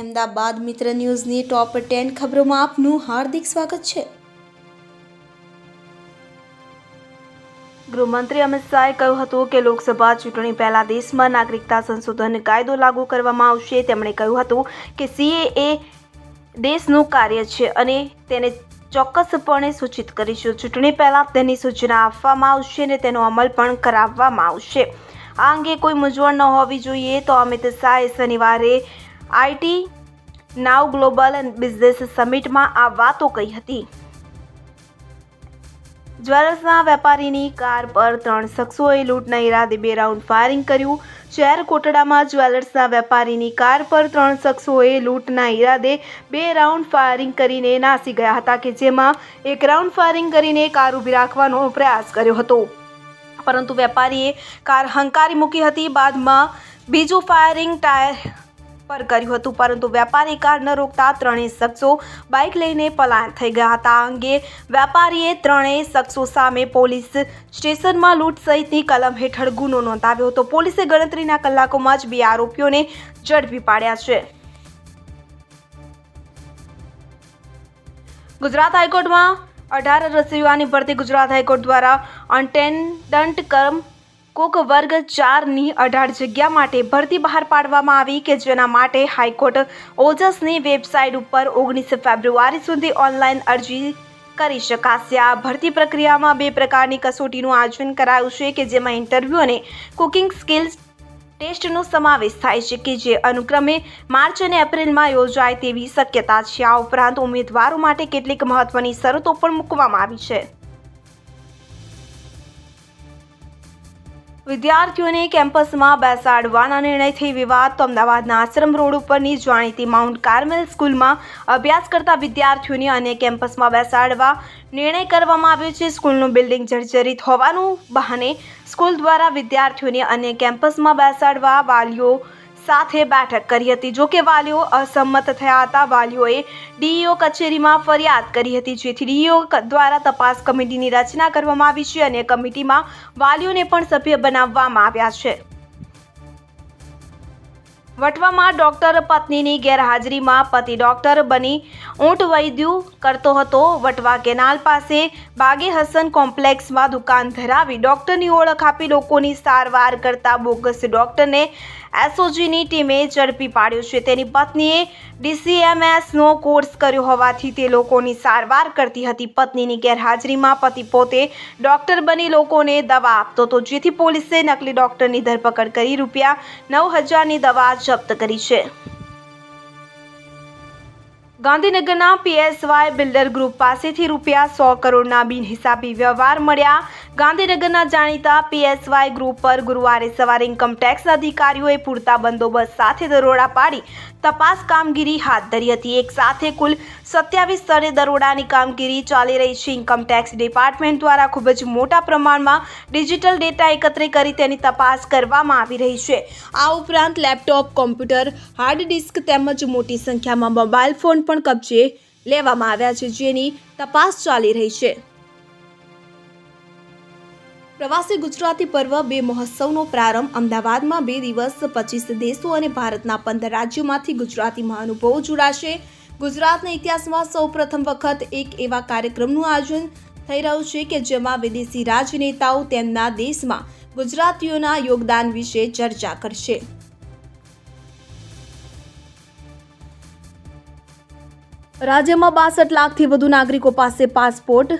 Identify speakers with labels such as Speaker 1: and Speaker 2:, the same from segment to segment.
Speaker 1: અમદાવાદ મિત્ર ન્યૂઝની top ten ખબરોમાં આપનું હાર્દિક સ્વાગત છે. ગૃહમંત્રી અમિત શાહે કહ્યું હતું કે લોકસભા ચૂંટણી પહેલા દેશમાં નાગરિકતા સંશોધન કાયદો લાગુ કરવામાં આવશે. તેમણે કહ્યું હતું કે સીએએ દેશનું કાર્ય છે અને તેને ચોક્કસપણે સૂચિત કરીશું. ચૂંટણી પહેલા તેની સૂચના આપવામાં આવશે અને તેનો અમલ પણ કરાવવામાં આવશે. આ અંગે કોઈ મૂંઝવણ ન હોવી જોઈએ તો અમિત શાહે શનિવારે આઈટી, નાવ ગ્લોબલ બિઝનેસ સમિટમાં આ વાતો કહી હતી. જ્વેલર્સના વેપારીની કાર પર ત્રણ શખ્સોએ લૂંટના ઈરાદે બે રાઉન્ડ ફાયરિંગ કર્યું. શહેર કોટડામાં જ્વેલર્સના વેપારીની કાર પર ત્રણ શખ્સોએ લૂંટના ઈરાદે બે રાઉન્ડ ફાયરિંગ કરીને નાસી ગયા હતા કે જેમાં એક રાઉન્ડ ફાયરિંગ કરીને કાર ઊભી રાખવાનો પ્રયાસ કર્યો હતો. પરંતુ વેપારીએ કાર હંકારી મૂકી હતી. બાદમાં બીજું ફાયરિંગ ટાયર પર કર્યું હતું, પરંતુ વેપારી કાર ન રોકતા ત્રણેય શખ્સો બાઇક લઈને પલાયન થઈ ગયા હતા. અંગે વેપારીએ ત્રણેય શખ્સો સામે પોલીસ સ્ટેશનમાં લૂંટ સહિતની કલમ હેઠળ ગુનો નોંધાવ્યો હતો. પોલીસે ગણતરીના કલાકોમાં જ બે આરોપીઓને ઝડપી પાડ્યા છે. ગુજરાત હાઈકોર્ટમાં અઢાર રસીવાની ભરતી ગુજરાત હાઈકોર્ટ દ્વારા અન્ટેન્ડન્ટ કર્મ કુક વર્ગ ચારની અઢાર જગ્યા માટે ભરતી બહાર પાડવામાં આવી કે જેના માટે હાઈકોર્ટ ઓજસની વેબસાઇટ ઉપર ઓગણીસ ફેબ્રુઆરી સુધી ઓનલાઈન અરજી કરી શકાશે. આ ભરતી પ્રક્રિયામાં બે પ્રકારની કસોટીનું આયોજન કરાયું છે કે જેમાં ઇન્ટરવ્યૂ અને કુકિંગ સ્કિલ્સ ટેસ્ટનો સમાવેશ થાય છે કે જે અનુક્રમે માર્ચ અને એપ્રિલમાં યોજાય તેવી શક્યતા છે. આ ઉપરાંત ઉમેદવારો માટે કેટલીક મહત્વની શરતો પણ મૂકવામાં આવી છે. વિદ્યાર્થીઓને કેમ્પસમાં બેસાડવાના નિર્ણયથી વિવાદ તો અમદાવાદના આશ્રમ રોડ ઉપરની જાણીતી માઉન્ટ કાર્મેલ સ્કૂલમાં અભ્યાસ કરતા વિદ્યાર્થીઓને અને કેમ્પસમાં બેસાડવા નિર્ણય કરવામાં આવ્યો છે. સ્કૂલનું બિલ્ડિંગ જર્જરિત હોવાનું બહાને સ્કૂલ દ્વારા વિદ્યાર્થીઓને અને કેમ્પસમાં બેસાડવા વાલીઓ સાથે બેઠક કરી હતી. જો કે વાલીઓ અસંમત થયા હતા. વાલીઓએ ડીઈઓ કચેરીમાં ફરિયાદ કરી હતી, જેથી ડીઈઓ દ્વારા તપાસ કમિટીની રચના કરવામાં આવી છે અને કમિટીમાં વાલીઓને પણ સભ્ય બનાવવામાં આવ્યા છે. વટવામાં ડોક્ટર પત્નીની ગેરહાજરીમાં પતિ ડોક્ટર બની ઊંટ વૈદ્યું કરતો હતો. વટવા કેનાલ પાસે બાગે હસન કોમ્પ્લેક્સમાં દુકાન ધરાવી ડોક્ટરની ઓળખ આપી લોકોની સારવાર કરતા બોગસ ડોક્ટરને એસઓજીની ટીમે ઝડપી પાડ્યો છે. તેની પત્નીએ ડીસીએમએસનો કોર્સ કર્યો હોવાથી તે લોકોની સારવાર કરતી હતી. પત્નીની ગેરહાજરીમાં પતિ પોતે ડોક્ટર બની લોકોને દવા આપતો હતો. જેથી પોલીસે નકલી ડોક્ટરની ધરપકડ કરી રૂપિયા નવ હજારની દવા જપ્ત કરી છે. ગાંધીનગરના પીએસવાય બિલ્ડર ગ્રુપ પાસેથી રૂપિયા સો કરોડના બિનહિસાબી વ્યવહાર મળ્યા. ગાંધીનગરના જાણીતા પીએસવાય ગ્રુપ પર ગુરુવારે સવારે ઇન્કમટેક્સ અધિકારીઓએ પૂરતા બંદોબસ્ત સાથે દરોડા પાડી તપાસ કામગીરી હાથ ધરી હતી. એક સાથે કુલ સત્યાવીસ સ્થળે દરોડાની કામગીરી ચાલી રહી છે. ઇન્કમટેક્સ ડિપાર્ટમેન્ટ દ્વારા ખૂબ જ મોટા પ્રમાણમાં ડિજિટલ ડેટા એકત્રિત કરી તેની તપાસ કરવામાં આવી રહી છે. આ ઉપરાંત લેપટોપ, કોમ્પ્યુટર હાર્ડ ડિસ્ક તેમજ મોટી સંખ્યામાં મોબાઈલ ફોન પણ કબજે લેવામાં આવ્યા છે, જેની તપાસ ચાલી રહી છે. પ્રવાસી ગુજરાતી પર્વ બે મહોત્સવનો પ્રારંભ અમદાવાદમાં બે દિવસ, પચીસ દેશો અને ભારતના પંદર રાજ્યોમાંથી ગુજરાતી મહાનુભાવો જોડાશે. ગુજરાતના ઇતિહાસમાં સૌ પ્રથમ વખત એક એવા કાર્યક્રમનું આયોજન થઈ રહ્યું છે કે જેમાં વિદેશી રાજનેતાઓ તેમના દેશમાં ગુજરાતીઓના યોગદાન વિશે ચર્ચા કરશે. રાજ્યમાં બાસઠ લાખથી વધુ નાગરિકો પાસે પાસપોર્ટ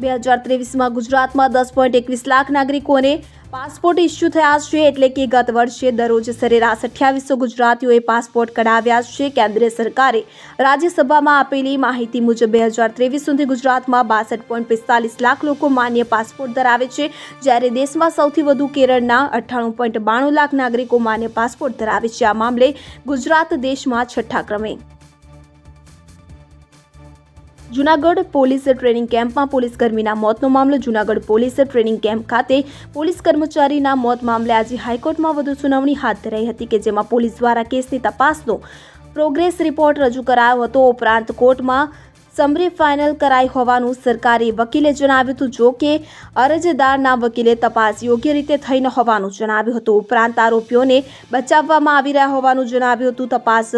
Speaker 1: બે હજાર ત્રેવીસમાં ગુજરાતમાં દસ પોઈન્ટ એકવીસ લાખ નાગરિકોને પાસપોર્ટ ઇસ્યુ થયા છે એટલે કે ગત વર્ષે દરરોજ સરેરાશ અઠ્યાવીસો ગુજરાતીઓએ પાસપોર્ટ કઢાવ્યા છે. કેન્દ્રીય સરકારે રાજ્યસભામાં આપેલી માહિતી મુજબ બે હજાર ત્રેવીસ સુધી ગુજરાતમાં બાસઠ પોઈન્ટ પિસ્તાલીસ લાખ લોકો માન્ય પાસપોર્ટ ધરાવે છે. જ્યારે દેશમાં સૌથી વધુ કેરળના અઠ્ઠાણું પોઈન્ટ બાણું લાખ નાગરિકો માન્ય પાસપોર્ટ ધરાવે છે. આ મામલે ગુજરાત દેશમાં છઠ્ઠા ક્રમે જુનાગઢ પોલીસ ટ્રેનિંગ કેમ્પમાં પોલીસ કર્મીના મોતનો મામલો. જુનાગઢ પોલીસ ટ્રેનિંગ કેમ્પ ખાતે પોલીસ કર્મચારીના મોત મામલે આજે હાઈકોર્ટમાં વધુ સુનાવણી હાથ ધરાઈ હતી કે જેમાં પોલીસ દ્વારા કેસની તપાસનો પ્રોગ્રેસ રિપોર્ટ રજૂ કરાયો હતો. ઉપરાંત કોર્ટમાં સમરી ફાઇનલ કરાઈ હોવાનું સરકારી વકીલે જણાવ્યું હતું. જો કે અરજદારના વકીલે તપાસ યોગ્ય રીતે થઈ ન હોવાનું જણાવ્યું હતું. ઉપરાંત આરોપીઓને બચાવવામાં આવી રહ્યા હોવાનું જણાવ્યું હતું. તપાસ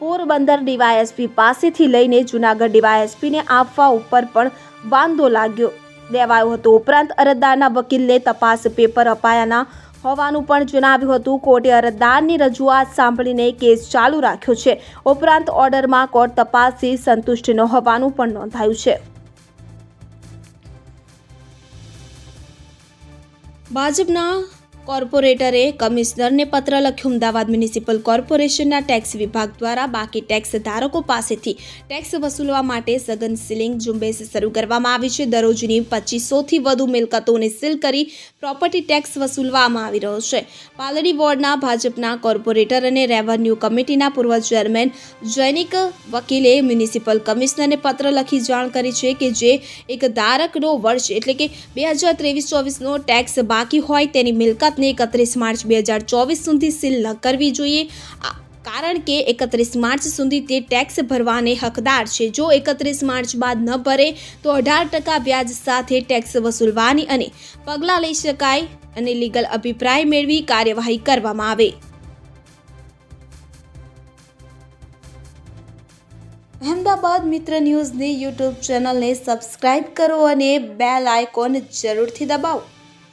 Speaker 1: પોરબંદર ડીવાયએસપી પાસેથી લઈને જૂનાગઢ ડીવાયએસપીને આપવા ઉપર પણ વાંધો લાગ્યો. દેવાયો હતો. ઉપરાંત અરજદારના વકીલને તપાસ પેપર અપાયાના હોવાનું પણ જણાવ્યું હતું. કોર્ટે અરજદારની રજૂઆત સાંભળીને કેસ ચાલુ રાખ્યો છે. ઉપરાંત ઓર્ડરમાં કોર્ટ તપાસથી સંતુષ્ટ ન હોવાનું પણ નોંધાયું છે. ભાજપના કોર્પોરેટરે કમિશનરને પત્ર લખ્યો. અમદાવાદ મ્યુનિસિપલ કોર્પોરેશનના ટેક્સ વિભાગ દ્વારા બાકી ટેક્સ ધારકો પાસેથી ટેક્સ વસૂલવા માટે સઘન સીલિંગ ઝુંબેશ શરૂ કરવામાં આવી છે. દરરોજની પચીસોથી વધુ મિલકતોને સીલ કરી પ્રોપર્ટી ટેક્સ વસૂલવામાં આવી રહ્યો છે. પાલડી વોર્ડના ભાજપના કોર્પોરેટર અને રેવન્યુ કમિટીના પૂર્વ ચેરમેન જૈનિક વકીલે મ્યુનિસિપલ કમિશનરને પત્ર લખી જાણ કરી છે કે જે એક ધારકનો વર્ષ એટલે કે બે હજાર ત્રેવીસ ચોવીસનો ટેક્સ બાકી હોય તેની મિલકતને એકત્રીસ માર્ચ બે હજાર ચોવીસ સુધી સીલ ન કરવી જોઈએ. કારણ કે એકત્રીસ માર્ચ સુધી તે ટેક્સ ભરવાને હકદાર છે. જો એકત્રીસ માર્ચ બાદ ન ભરે, તો અઢાર ટકા વ્યાજ સાથે ટેક્સ વસૂલવાની અને પગલાં લઈ શકાય અને લીગલ અભિપ્રાય મેળવી કાર્યવાહી કરવામાં આવે. અહેમદાબાદ મિત્ર ન્યૂઝની યુટ્યુબ ચેનલને સબસ્ક્રાઇબ કરો અને બેલ આઇકોન જરૂરથી દબાવો.